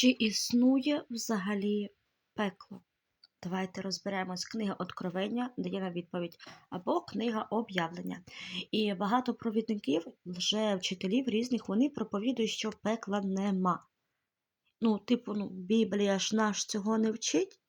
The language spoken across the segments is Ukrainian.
Чи існує взагалі пекло? Давайте розберемось. Книга Откровення дає нам відповідь, або книга об'явлення. І багато провідників, вчителів різних, вони проповідують, що пекла нема. Ну, типу, ну, Біблія ж наш цього не вчить,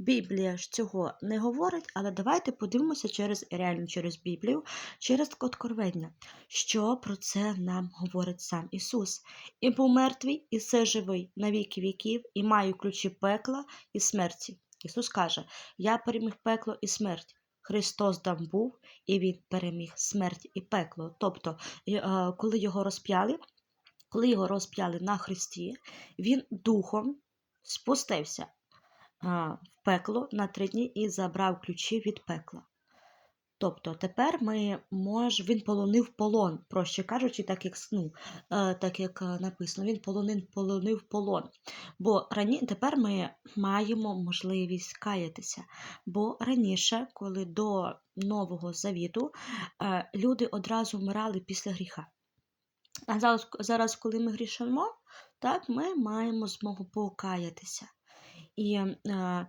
Біблія ж цього не говорить, але давайте подивимося через реально через Біблію, через Откровення, що про це нам говорить сам Ісус. І був мертвий, і все живий на віки віків, і маю ключі пекла і смерті. Ісус каже: Я переміг пекло і смерть. Христос там був, і Він переміг смерть і пекло. Тобто, е, коли його розп'яли, коли його розп'яли на Христі, він духом спустився в пекло на три дні і забрав ключі від пекла. Тобто тепер ми мож, він полонив полон, проще кажучи, так як ну, так як е, написано, він полонив, полонив полон. Бо рані, тепер ми маємо можливість каятися. Бо раніше, коли до Нового Завіту, е, люди одразу вмирали після гріха. А зараз, зараз коли ми грішимо, так, ми маємо змогу покаятися. І, е,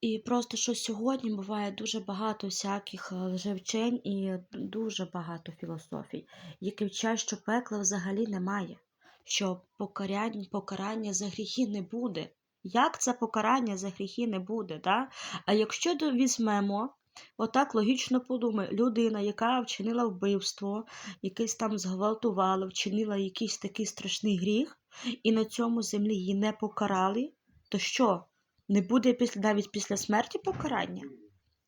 і просто що сьогодні буває дуже багато всяких лжевчень і дуже багато філософій, які вчать, що пекла взагалі немає, що покарання, покарання за гріхи не буде. Як це покарання за гріхи не буде? Да? А якщо візьмемо, отак логічно подумай, людина, яка вчинила вбивство, якийсь там зґвалтувала, вчинила якийсь такий страшний гріх, і на цьому землі її не покарали, то що? Не буде після, навіть після смерті покарання?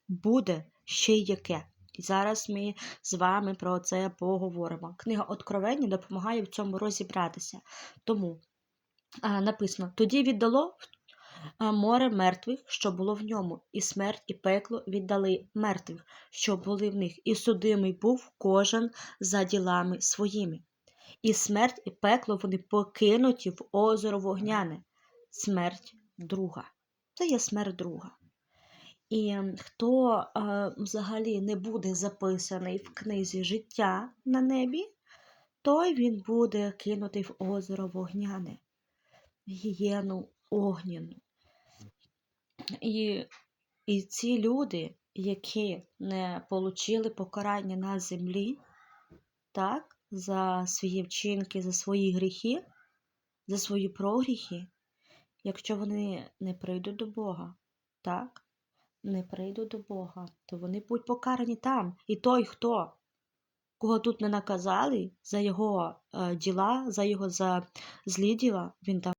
Буде ще й яке. І зараз ми з вами про це поговоримо. Книга Откровення допомагає в цьому розібратися. Тому а, написано: тоді віддало море мертвих, що було в ньому, і смерть, і пекло віддали мертвих, що були в них, і судимий був кожен за ділами своїми. І смерть, і пекло вони покинуті в озеро вогняне. Смерть друга. Це є смерть друга. І ем, хто е, взагалі не буде записаний в книзі життя на небі, той він буде кинутий в озеро вогняне, гієну огняну. І, і ці люди, які не отримали покарання на землі, так, за свої вчинки, за свої гріхи, за свої прогріхи, якщо вони не прийдуть до Бога, так, не прийдуть до Бога, то вони будуть покарані там. І той, хто, кого тут не наказали за його е, діла, за його за злі діла, він там.